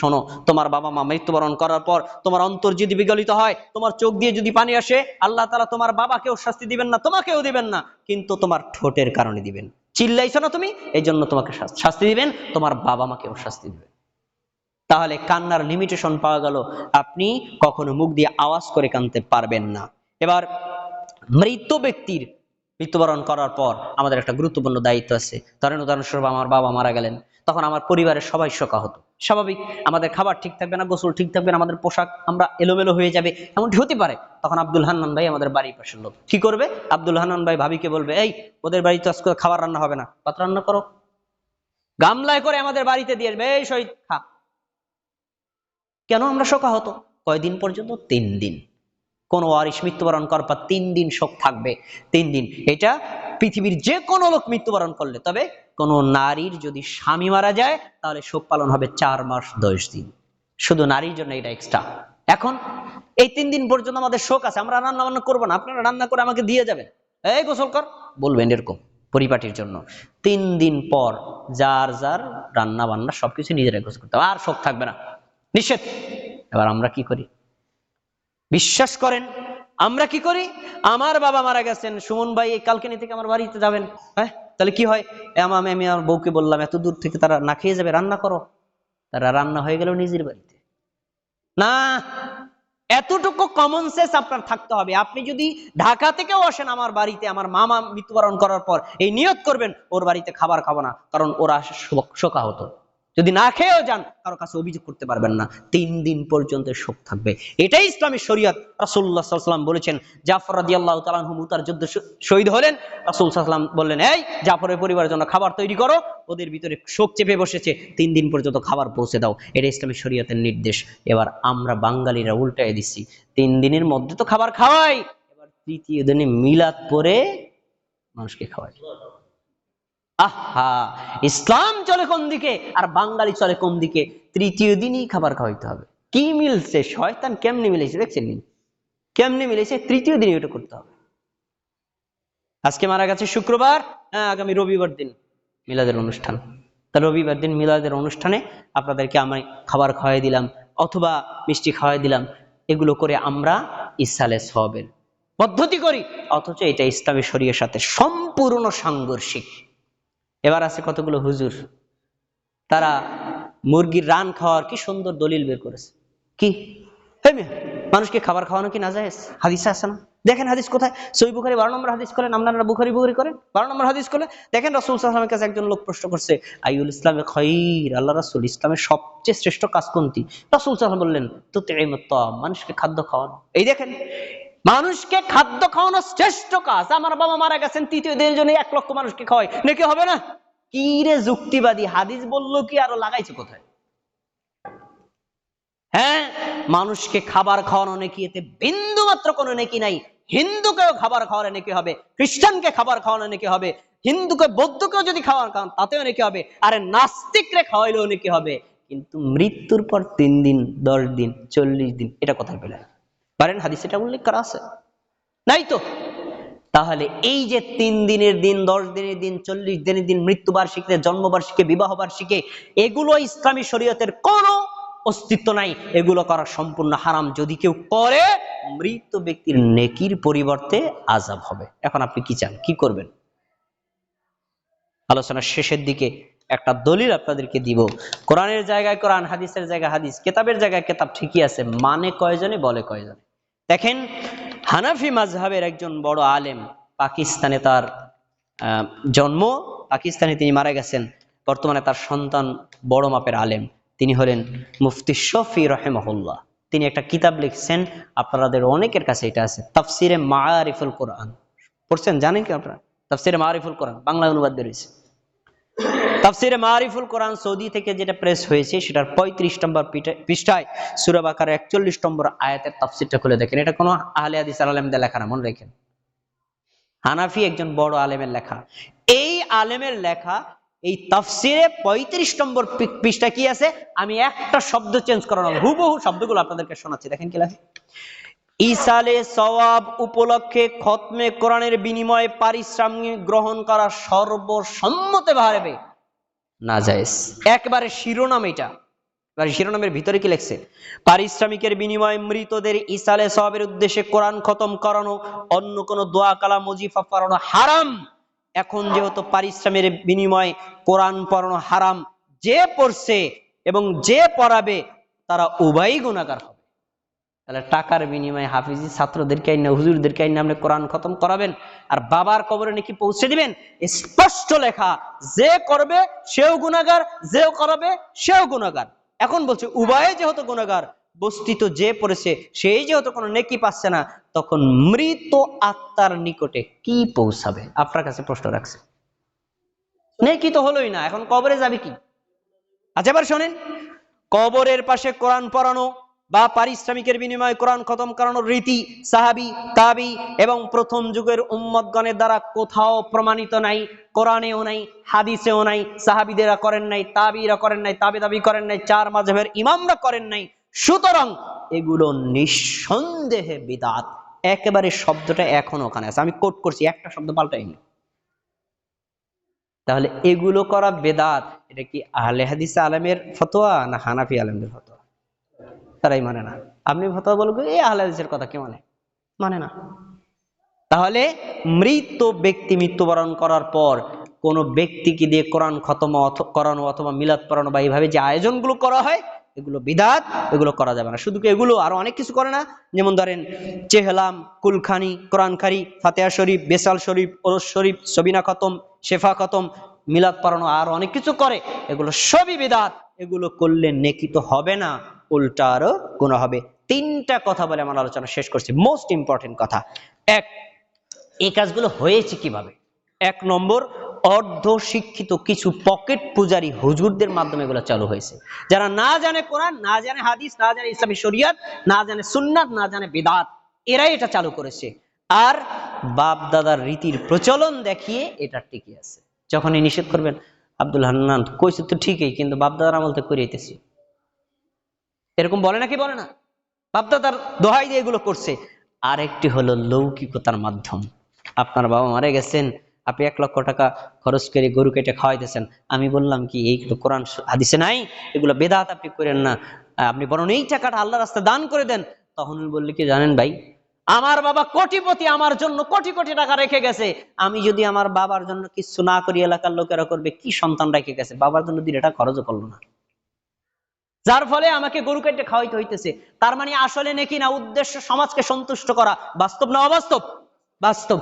শোনো, তোমার বাবা মা মৃত্যুবরণ করার পর তোমার অন্তর যদি বিগলিত হয়, তোমার চোখ দিয়ে যদি পানি আসে, আল্লাহ তোমার বাবাকেও শাস্তি দিবেন না, তোমাকেও দিবেন না, কিন্তু তোমার ঠোঁটের কারণে দিবেন। চিল্লাইছো না তুমি? এই জন্য তোমাকে শাস্তি দিবেন, তোমার বাবা মাকেও শাস্তি দিবেন। তাহলে কান্নার লিমিটেশন পাওয়া গেল, আপনি কখনো মুখ দিয়ে আওয়াজ করে কানতে পারবেন না। এবার মৃত ব্যক্তির মৃত্যুবরণ করার পর আমাদের একটা গুরুত্বপূর্ণ দায়িত্ব আছে। ধরেন উদাহরণস্বরূপ আমার বাবা মারা গেলেন তখন আমার পরিবারের সবাই শোকা হতো। স্বাভাবিক আমাদের খাবার ঠিক থাকবে না গোসল ঠিক থাকবে না আমাদের পোশাক আমরা এলোমেলো হয়ে যাবে এমনটি হতে পারে। তখন আব্দুল হান্নান ভাই আমাদের বাড়ির পাশের লোক। কি করবে? আব্দুল হান্নান ভাই ভাবিকে বলবে এই ওদের বাড়িতে আজকে খাবার রান্না হবে না ভাত রান্না করো। গামলায় করে আমাদের বাড়িতে দিয়ে আসবে, এই শহীদ খা। কেন আমরা শোকা হতো? কয়দিন পর্যন্ত? তিন দিন। কোন ওয়ারিস মৃত্যুবরণ করার পর তিন দিন শোক থাকবে, তিন দিন। এটা পৃথিবীর যে কোনো লোক মৃত্যুবরণ করলে, তবে কোন নারীর যদি স্বামী মারা যায়, তাহলে শোক পালন হবে চার মাস দশ দিন। শুধু নারীর জন্য এটা এক্সট্রা এখন এই তিন দিন পর্যন্ত আমাদের শোক আছে, আমরা রান্না বান্না করব না, আপনারা রান্না করে আমাকে দিয়ে যাবেন। এই গোসল কর, বলবেন এরকম পরিপাটির জন্য। তিন দিন পর যার যার রান্না বান্না সবকিছু নিজেরাই গোসল করতে হবে, আর শোক থাকবে না। নিষেধ। এবার আমরা কি করি? বিশ্বাস করেন, আমরা কি করি? আমার বাবা মারা গেছেন, সুমন ভাই এই কালকেনি থেকে আমার বাড়িতে যাবেন। হ্যাঁ? তাহলে কি হয়? এ, আমা- আমি আমি আমার বউকে বললাম, এত দূর থেকে তারা না খেয়ে যাবে, রান্না করো। তারা রান্না হয়ে গেল নিজের বাড়িতে। না, এতটুকু কমন সেন্স আপনার থাকতে হবে। আপনি যদি ঢাকা থেকেও আসেন আমার বাড়িতে, আমার মামা মৃত্যুবরণ করার পর, এই নিয়ত করবেন, ওর বাড়িতে খাবার খাব না, কারণ ওরা শোক- শোকা হতো যদি না খেয়েও যান, কারও কাছে অভিযোগ করতে পারবেন না। তিন দিন পর্যন্ত শোক থাকবে। এটাই ইসলামী শরীয়ত। আলাইহি ওয়াসাল্লাম বলেছেন, জাফর রাদিয়াল্লাহু তাআলা আনহু মুতার যুদ্ধে শহীদ হলেন। রাসূল ওয়াসাল্লাম বললেন, এই জাফরের পরিবারের জন্য খাবার তৈরি করো, ওদের ভিতরে শোক চেপে বসেছে। তিন দিন পর্যন্ত খাবার পৌঁছে দাও। এটা ইসলামী শরীয়তের নির্দেশ। এবার আমরা বাঙালিরা উল্টায় দিচ্ছি। তিন দিনের মধ্যে তো খাবার খাওয়াই, এবার তৃতীয় দিনে মিলাদ পরে মানুষকে খাওয়াই। আহা, ইসলাম চলে কোন দিকে আর বাঙালি চলে কোন দিকে? তৃতীয় দিনই খাবার খাওয়াইতে হবে। কি মিলছে? শয়তান কেমনে মিলেছে দেখছেন? কেমনে মিলেছে তৃতীয় দিনই ওটা করতে হবে। আজকে মারা গেছে শুক্রবার হ্যাঁ আগামী রবিবার দিন মিলাদের অনুষ্ঠান। তা রবিবার দিন মিলাদের অনুষ্ঠানে আপনাদেরকে আমি খাবার খাওয়াই দিলাম অথবা মিষ্টি খাওয়াই দিলাম। এগুলো করে আমরা ইসালে সবের পদ্ধতি করি, অথচ এটা ইসলামী শরীরের সাথে সম্পূর্ণ সাংঘর্ষিক। এবার আছে কতগুলো হুজুর? তারা মুরগির রান খাওয়ার কি সুন্দর দলিল বের করেছে। কি? মানুষকে খাবার খাওয়ানো কি না যায় হাদিস আছে না? দেখেন হাদিস কোথায়? সই বুখারি বারো নম্বর হাদিস করেন আপনারা বুখারি বুখারি করেন? বারো নম্বর হাদিস করলে দেখেন রাসুল সাল্লামের কাছে একজন লোক প্রশ্ন করছে আইউল ইসলামে খৈর? আল্লাহ রাসুল, ইসলামের সবচেয়ে শ্রেষ্ঠ কাজ কোনটি? রাসুল সাল্লাম বললেন তো মানুষকে খাদ্য খাওয়ানো। এই দেখেন মানুষকে খাদ্য খাওয়ানো শ্রেষ্ঠ কাজ। আমার বাবা মারা গেছেন, তৃতীয় দিনের জন্য এক লক্ষ মানুষকে খাওয়াই। নাকি হবে না? কি রে যুক্তিবাদী? হাদিস বলল কি, আরও লাগাইছে কোথায়? হ্যাঁ মানুষকে খাবার খাওয়ানো নাকি এতে বিন্দু মাত্র কোনো নেকি নাই। হিন্দুকেও খাবার খাওয়ানো নাকি হবে, খ্রিস্টানকে খাবার খাওয়ানো নাকি হবে, হিন্দুকে বৌদ্ধকেও যদি খাওয়ার খাওয়ান তাতেও নাকি হবে, আরে নাস্তিকরে খাওয়াইলেও নাকি হবে। কিন্তু মৃত্যুর পর তিন দিন, দশ দিন, চল্লিশ দিন, এটা কোথায় পেলেন পারেন হাদিস, এটা উল্লেখ করা আছে। নাই তো? তাহলে এই যে তিন দিনের দিন, দশ দিনের দিন, চল্লিশ দিনের দিন, মৃত্যুবার্ষিকীতে জন্মবার্ষিকী বিবাহ বার্ষিকী এগুলো ইসলামী শরীয়তের কোনো অস্তিত্ব নাই। এগুলো করা সম্পূর্ণ হারাম। যদি কেউ করে, মৃত ব্যক্তির নেকির পরিবর্তে আজাব হবে। এখন আপনি কি চান? কি করবেন? আলোচনার শেষের দিকে একটা দলিল আপনাদেরকে দিব। কোরআনের জায়গায় কোরআন, হাদিসের জায়গায় হাদিস, কেতাবের জায়গায় কেতাব ঠিকই আছে মানে কয়জনে বলে কয়জনে। দেখেন, হানাফি মাজহাবের একজন বড় আলেম পাকিস্তানে তার জন্ম, পাকিস্তানে তিনি মারা গেছেন। বর্তমানে তার সন্তান বড় মাপের আলেম। তিনি হলেন মুফতি শফি রহেমহল্লা তিনি একটা কিতাব লিখছেন, আপনাদের অনেকের কাছে এটা আছে, তাফসিরে মারিফুল কোরআন। পড়ছেন, জানেন কি আপনারা? তাফসিরে মারিফুল কোরআন, বাংলা অনুবাদ বেরিয়েছে তাফসিরে মারিফুল কোরআন সৌদি থেকে যেটা প্রেস হয়েছে, সেটার পঁয়ত্রিশ নম্বর পৃষ্ঠায় সুরাবাকার একচল্লিশ নম্বর আয়াতের তাফসিরটা খুলে দেখেন। এটা কোনো আহলে হাদিস আলেমদের লেখা না, মনে রাখেন। হানাফি একজন বড় আলেমের লেখা। এই আলেমের লেখা, এই তাফসিরে পঁয়ত্রিশ নম্বর পৃষ্ঠা কি আছে? আমি একটা শব্দ চেঞ্জ করানো হুবহু শব্দগুলো আপনাদেরকে শোনাচ্ছি। দেখেন কি লেখে? ইসালে সওয়াব উপলক্ষে খতমে কোরআনের বিনিময়ে পারিশ্রমিক গ্রহণ করা সর্বসম্মতে ভারবে না জায়েজ। একবারে শিরোনাম এটা। এবার শিরোনামের ভিতরে কি লেখছে? পারিশ্রমিকের বিনিময়ে মৃতদের ইসালে সবের উদ্দেশ্যে কোরআন খতম করানো, অন্য কোনো দোয়া কালাম মজিফা পড়ানো হারাম। এখন যেহেতু পারিশ্রমের বিনিময়ে কোরআন পড়ানো হারাম, যে পড়ছে এবং যে পড়াবে, তারা উভয়ই গুণাগার হবে। তাহলে টাকার বিনিময়ে হাফিজি ছাত্রদেরকে আইনা, হুজুরদেরকে আইনা আপনি কোরআন খতম করাবেন আর বাবার কবরে নাকি পৌঁছে দিবেন? স্পষ্ট লেখা, যে করবে সেও গুণাগার যেও করাবে সেও গুণাগার এখন বলছে, উভয়ে যেহেতু গুণাগার বস্তিত যে পড়েছে, সেই যেহেতু কোনো নেকি পাচ্ছে না, তখন মৃত আত্মার নিকটে কি পৌঁছাবে? আপনার কাছে প্রশ্ন রাখছে। নেকি তো হলোই না, এখন কবরে যাবে কি? আচ্ছা এবার শোনেন। কবরের পাশে কোরআন পড়ানো বা পারিশ্রমিকের বিনিময়ে কোরআন খতম করানোর রীতি, সাহাবি, তাবি এবং প্রথম যুগের উম্মতগণের দ্বারা কোথাও প্রমাণিত নাই, কোরআনেও নাই, হাদিসেও নাই, সাহাবিদেরা করেন নাই, তাবিরা করেন নাই, তাবি দাবি করেন নাই, চার মাঝহের ইমামরা করেন নাই। সুতরাং এগুলো নিঃসন্দেহে বিদাত। একেবারে শব্দটা এখন ওখানে আছে। আমি কোট করছি, একটা শব্দ পাল্টাইনি। তাহলে এগুলো করা বেদাত, এটা কি আহলে হাদিস আলমের ফতোয়া না হানাফি আলমদের ফতোয়া? তারাই মানে না। আপনি ফতোয়া বলবেন এই আহলে হাদিসের কথা কে মানে? মানে না। তাহলে মৃত ব্যক্তি মৃত্যুবরণ করার পর কোন ব্যক্তিকে দিয়ে কোরআন খতম করানো অথবা মিলাদ পড়ানো বা এইভাবে যে আয়োজনগুলো করা হয়, এগুলো বিদাত, এগুলো করা যাবে না। শুধু এগুলো আরও অনেক কিছু করে না? যেমন ধরেন, চেহলাম, কুলখানি, কোরআনখারি, ফাতেহা শরীফ, বেসাল শরীফ, ওরস শরীফ, সবিনা খতম, শেফা খতম, মিলাদ পড়ানো আর অনেক কিছু করে, এগুলো সবই বিদাত। এগুলো করলে নেকি তো হবে না। উল্টা আরও গুণা হবে। তিনটা কথা বলে আমার আলোচনা শেষ করছি। মোস্ট ইম্পর্টেন্ট কথা, এক, এই কাজগুলো হয়েছে কীভাবে? এক নম্বর অর্ধ শিক্ষিত কিছু পকেট পূজারী হুজুরদের মাধ্যমে এগুলো চালু হয়েছে। যারা না জানে কোরআন, না জানে হাদিস, না জানে ইসলামী শরিয়ত, না জানে সুন্নাত, না জানে বেদাত, এরাই এটা চালু করেছে। আর বাপ দাদার রীতির প্রচলন দেখিয়ে এটা টিকে আছে। যখন নিষেধ করবেন, আব্দুল হান্নান কইছে তো ঠিকই, কিন্তু বাপ দাদার আমল তো করিয়েতেছি এরকম বলে নাকি বলে না? বাপদাদার দোহাই দিয়ে এগুলো করছে। আরেকটি হলো লৌকিকতার মাধ্যম। আপনার বাবা মারা গেছেন, আপনি এক লক্ষ টাকা খরচ করে গরু কেটে খাওয়াইতেছেন। আমি বললাম কি এইগুলো কোরআন হাদিসে নাই, এগুলো বেদাত আপনি করেন না। আপনি বরং এই টাকাটা আল্লাহ রাস্তায় দান করে দেন। তখন উনি বললি, কি জানেন ভাই, আমার বাবা কোটিপতি, আমার জন্য কোটি কোটি টাকা রেখে গেছে। আমি যদি আমার বাবার জন্য কিছু না করি, এলাকার লোকেরা করবে, কি সন্তান রেখে গেছে? বাবার জন্য দিলে এটা খরচও করল না। যার ফলে আমাকে গরু কেটে খাওয়াইতে হইতেছে। তার মানে আসলে নাকি না, উদ্দেশ্য সমাজকে সন্তুষ্ট করা। বাস্তব না অবাস্তব? বাস্তব।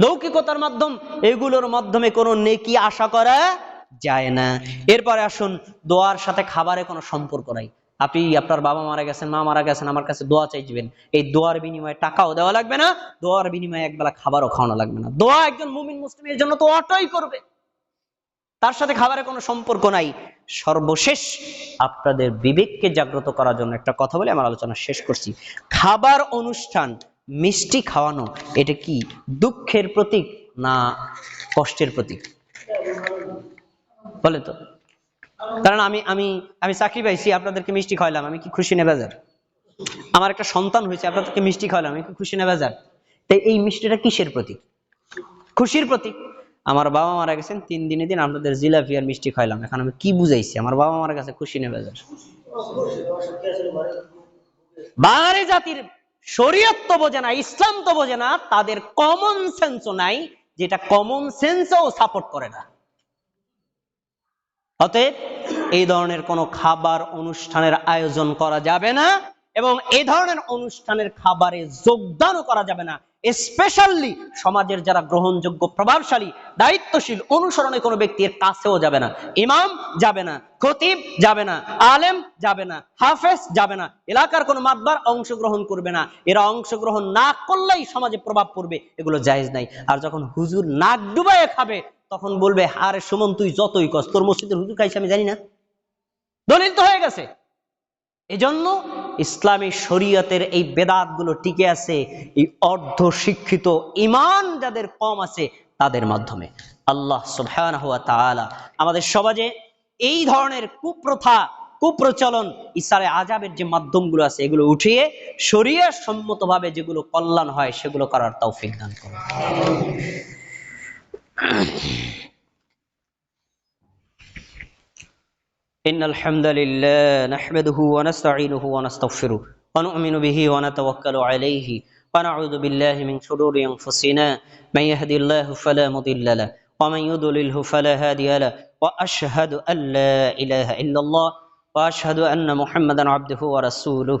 লৌকিকতার মাধ্যম, এগুলোর মাধ্যমে কোনো নেকি আশা করা যায় না। এরপরে আসুন, দোয়ার সাথে খাবারে কোনো সম্পর্ক নাই। আপনি, আপনার বাবা মারা গেছেন, মা মারা গেছেন, আমার কাছে দোয়া চাইবেন। এই দোয়ার বিনিময়ে টাকাও দেওয়া লাগবে না, দোয়ার বিনিময়ে একবেলা খাবারও খাওয়ানো লাগবে না। দোয়া একজন মুমিন মুসলিমের জন্য তো অটোই করবে। তার সাথে খাবারের কোনো সম্পর্ক নাই। সর্বশেষ আপনাদের বিবেককে জাগ্রত করার জন্য একটা কথা বলে আমার আলোচনা শেষ করছি। খাবার অনুষ্ঠান, মিষ্টি খাওয়ানো, এটা কি দুঃখের প্রতীক না কষ্টের প্রতীক? বলে তো। কারণ আমি আমি আমি চাকরি পাইছি, আপনাদেরকে মিষ্টি খাওয়ালাম আমি কি খুশি নেবে যার আমার একটা সন্তান হয়েছে, আপনাদেরকে মিষ্টি খাওয়ালাম আমি কি খুশি নেবে যার তাই এই মিষ্টিটা কিসের প্রতীক? খুশির প্রতীক। আমার বাবা মারা গেছেন তিন দিনে দিন আপনাদের জিলাপি আর মিষ্টি খাইলাম। এখন আমি কি বুঝাইছি? আমার বাবা মারা গেছে খুশি নেবে বাঙালি জাতির শরীয়ত তো বোঝে না, ইসলাম তো বোঝে না, তাদের কমন সেন্সও নাই, যেটা কমন সেন্সও সাপোর্ট করে না। অতএব এই ধরনের কোনো খাবার অনুষ্ঠানের আয়োজন করা যাবে না এবং এই ধরনের অনুষ্ঠানের খাবারে যোগদানও করা যাবে না। স্পেশালি সমাজের যারা গ্রহণযোগ্য, প্রভাবশালী, দায়িত্বশীল, অনুসরণে কোনো ব্যক্তির কাছেও যাবে না। ইমাম যাবে না, খতিব যাবে না, আলেম যাবে না, হাফেজ যাবে না, এলাকার কোনো মাতবার অংশগ্রহণ করবে না। এরা অংশগ্রহণ না করলেই সমাজে প্রভাব পড়বে, এগুলো জায়েজ নাই। আর যখন হুজুর নাক ডুবাইয়ে খাবে, তখন বলবে, আরে সুমন, তুই যতই কস, তোর মসজিদের হুজুর খাইছে আমি জানি না। দলিল তো হয়ে গেছে। এজন্য ইসলামী শরীয়তের এই বেদাতগুলো টিকে আছে, এই অর্ধ শিক্ষিত ইমান যাদের কম আছে তাদের মাধ্যমে। আল্লাহ সুবহানাহু ওয়া তাআলা আমাদের সমাজে এই ধরনের কুপ্রথা, কুপ্রচলন, ইসারে আজাবের যে মাধ্যমগুলো আছে, এগুলো উঠিয়ে শরীয় সম্মতভাবে যেগুলো কল্যাণ হয়, সেগুলো করার তৌফিক দান করুন। إن الحمد لله نحمده ونستعينه ونستغفره ونؤمن به ونتوكل عليه ونعوذ بالله من شرور أنفسنا. من يهدي الله فلا مضل له ومن يضلله فلا هادي له وأشهد أن لا إله إلا الله وأشهد أن محمدا عبده ورسوله.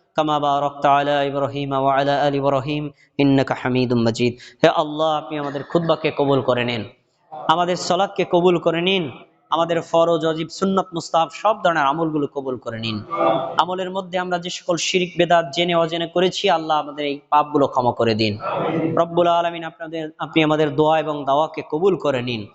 আপনি আমাদের খুতবাকে কবুল করে নিন। আমাদের কবুল করে নিন। আমাদের ফরজ অজিব সুন্নত মুস্তাফ সব ধরনের আমলগুলো কবুল করে নিন। আমলের মধ্যে আমরা যে সকল শিরিক, বেদাত, জেনে, অজেনে করেছি, আল্লাহ আমাদের এই পাপগুলো ক্ষমা করে দিন। রব্বুল আলমিন আপনাদের, আপনি আমাদের দোয়া এবং দাওয়াকে কবুল করে নিন।